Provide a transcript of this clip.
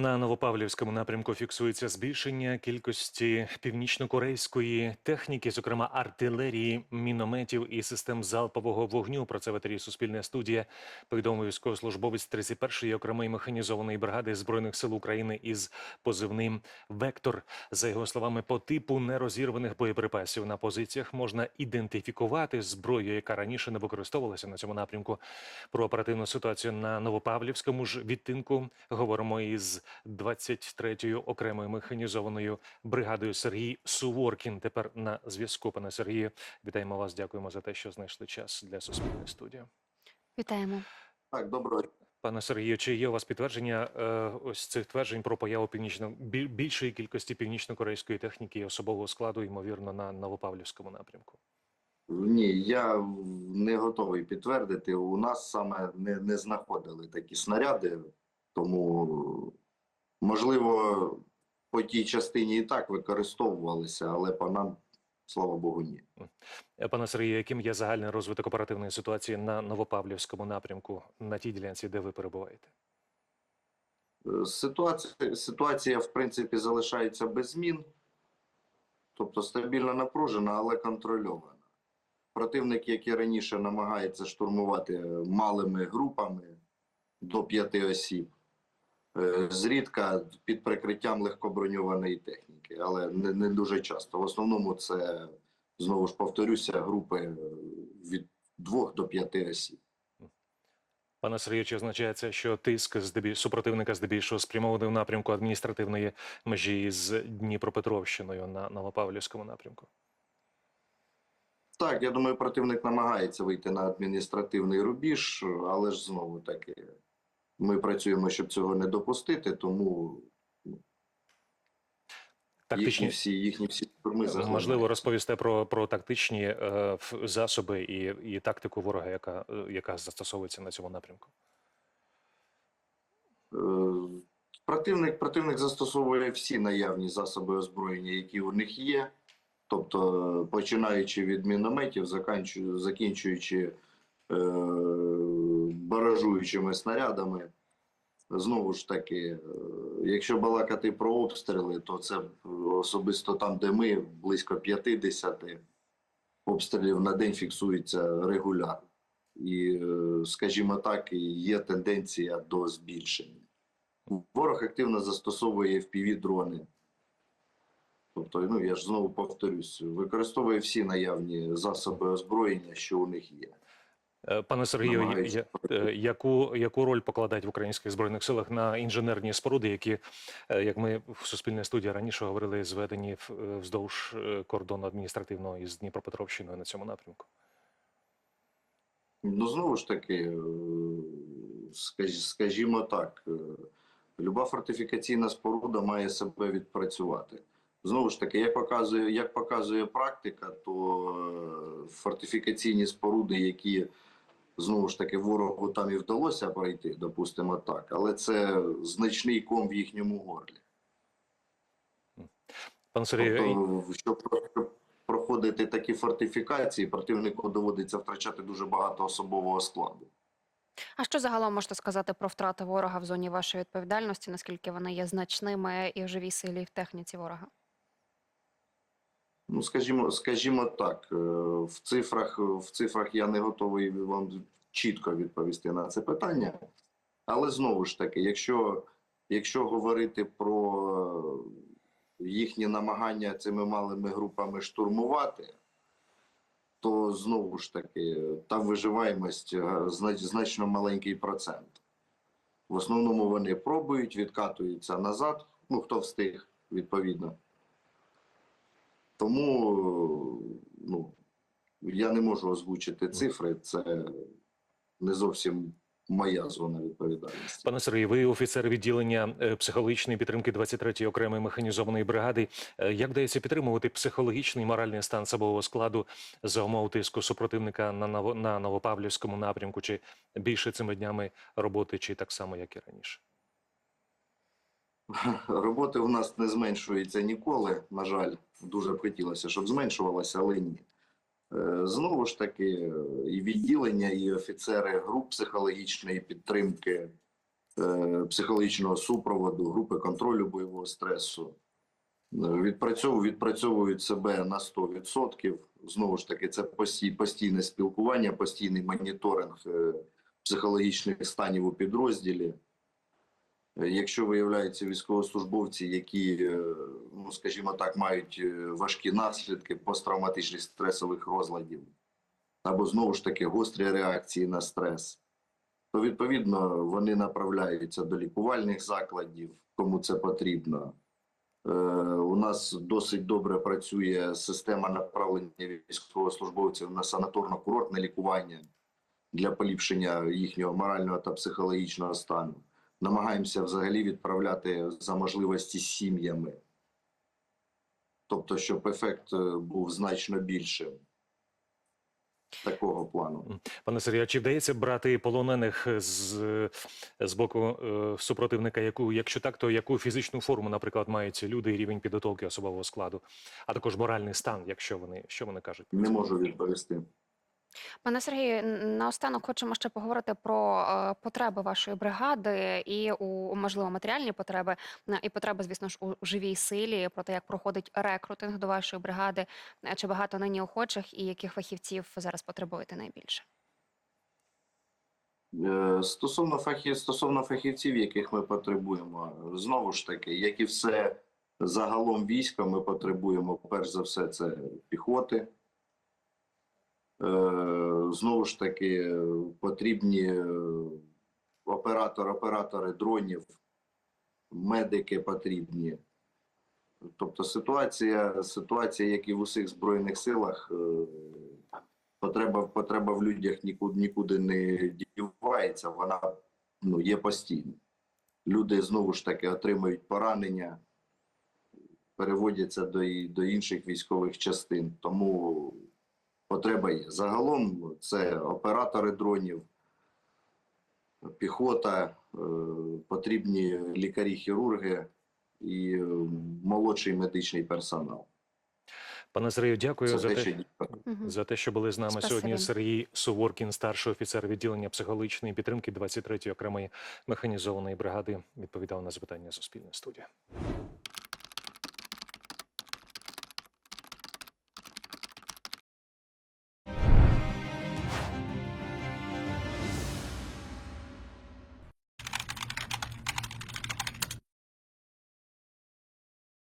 На Новопавлівському напрямку фіксується збільшення кількості північно-корейської техніки, зокрема артилерії, мінометів і систем залпового вогню. Про це в етері Суспільна студія повідомив військовослужбовець 31-ї окремої механізованої бригади збройних сил України із позивним Вектор. За його словами, по типу нерозірваних боєприпасів на позиціях можна ідентифікувати зброю, яка раніше не використовувалася на цьому напрямку. Про оперативну ситуацію на Новопавлівському ж відтинку говоримо із 23-ю окремою механізованою бригадою Сергій Суворкін. Тепер на зв'язку, пане Сергію. Вітаємо вас. Дякуємо за те, що знайшли час для суспільної студії. Вітаємо. Так, доброго Пане Сергію, чи є у вас підтвердження е, ось цих тверджень про появу північно біль- більшої кількості північно-корейської техніки і особового складу, ймовірно, на Новопавлівському напрямку? ні, я не готовий підтвердити. У нас саме не, не знаходили такі снаряди, тому можливо по тій частині і так використовувалися, але по нам, слава Богу, ні. Е, Пане Сергію, яким є загальний розвиток оперативної ситуації на Новопавлівському напрямку на тій ділянці, де ви перебуваєте? Е, Ситуація, ситуація в принципі, залишається без змін, тобто стабільно напружена, але контрольована. Противник, як і раніше, намагається штурмувати малими групами до п'яти осіб, зрідка під прикриттям легкоброньованої техніки, але не, не дуже часто. В основному це, знову ж повторюся, групи е, від двох до п'яти осіб. Пане Сергію, чи означає це, що тиск здебіль... супротивника здебільшого спрямований в напрямку адміністративної межі з Дніпропетровщиною на Новопавлівському напрямку? Так, я думаю, противник намагається вийти на адміністративний рубіж, але ж знову таки ми працюємо, щоб цього не допустити, тому їхні всі їхні всі штурми можливо розповісти про, про тактичні е, засоби і, і тактику ворога, яка, е, яка застосовується на цьому напрямку. Е, Противник, противник застосовує всі наявні засоби озброєння, які у них є. Тобто, починаючи від мінометів, закінчуючи е, баражуючими снарядами. Знову ж таки, е, якщо балакати про обстріли, то це особисто там, де ми, близько 50 обстрілів на день фіксується регулярно. І, е, скажімо так, є тенденція до збільшення. Ворог активно застосовує FPV-дрони. Тобто, ну я ж знову повторюсь, використовує всі наявні засоби озброєння, що у них є. Е, Пане Сергію, я- е, яку, яку роль покладають в українських збройних силах на інженерні споруди, які, е, як ми в суспільній студії раніше говорили, зведені вздовж кордону адміністративного із Дніпропетровщиною на цьому напрямку? Ну, знову ж таки, скажімо так, люба фортифікаційна споруда має себе відпрацювати. Знову ж таки, як показує, як показує практика, то фортифікаційні споруди, які знову ж таки ворогу там і вдалося пройти, допустимо так, але це значний ком в їхньому горлі. Пане Сергію, Тобто, щоб щоб проходити такі фортифікації, противнику доводиться втрачати дуже багато особового складу. А що загалом можете сказати про втрати ворога в зоні вашої відповідальності? Наскільки вони є значними і в живій силі, і в техніці ворога? Ну, скажімо, скажімо так, е, в цифрах, в цифрах я не готовий вам чітко відповісти на це питання. Але знову ж таки, якщо, якщо говорити про їхні намагання цими малими групами штурмувати, то знову ж таки там виживаємость е, значно маленький процент. В основному вони пробують, відкатуються назад, ну хто встиг, відповідно. Тому ну, я не можу озвучити цифри, це не зовсім моя зона відповідальності. Пане Сергію, ви офіцер відділення е, психологічної підтримки 23-ї окремої механізованої бригади. Е, Як вдається підтримувати психологічний і моральний стан особового складу за умов тиску супротивника на Ново- на Новопавлівському напрямку? Чи більше цими днями роботи, чи так само, як і раніше? Роботи у нас не зменшується ніколи. На жаль, дуже б хотілося, щоб зменшувалося, але ні. Е, Знову ж таки, і відділення, і офіцери груп психологічної підтримки е, психологічного супроводу, групи контролю бойового стресу. Е, Відпрацьовують, себе на 100%. Знову ж таки, це постійне спілкування, постійний моніторинг психологічних станів у підрозділі. Якщо виявляються військовослужбовці, які, е, ну скажімо так, мають е, важкі наслідки посттравматичних стресових розладів, або знову ж таки гострі реакції на стрес, то відповідно вони направляються до лікувальних закладів, кому це потрібно. Е, У нас досить добре працює система направлення військовослужбовців на санаторно-курортне лікування для поліпшення їхнього морального та психологічного стану. Намагаємося взагалі відправляти за можливості сім'ями, тобто, щоб ефект е, був значно більшим. Такого плану. Пане Сергію, а чи вдається брати полонених з, з боку е, супротивника, яку, якщо так, то яку фізичну форму, наприклад, мають люди і рівень підготовки особового складу, а також моральний стан, якщо вони що вони кажуть? Не можу відповісти. Пане Сергію, наостанок хочемо ще поговорити про е, потреби вашої бригади і у можливо матеріальні потреби, е, і потреби, звісно ж, у живій силі, про те, як проходить рекрутинг до вашої бригади, е, чи багато нині охочих і яких фахівців зараз потребуєте найбільше? Стосовно фахів, стосовно фахівців, яких ми потребуємо, знову ж таки, як і все загалом війська, ми потребуємо перш за все це піхоти. Е, Знову ж таки, потрібні е, оператор, оператори дронів, медики потрібні. Тобто ситуація, ситуація, як і в усіх збройних силах, е, потреба, потреба в людях нікуди, нікуди не дівається, вона ну, є постійно. Люди знову ж таки отримують поранення, переводяться до, до інших військових частин. Тому потреба є. Загалом це оператори дронів, піхота, е, потрібні лікарі-хірурги і е, молодший медичний персонал. Пане Сергію, дякую за те, за те, що були з нами Спасибі. сьогодні. Сергій Суворкін, старший офіцер відділення психологічної підтримки 23-ї окремої механізованої бригади, відповідав на запитання Суспільної студії.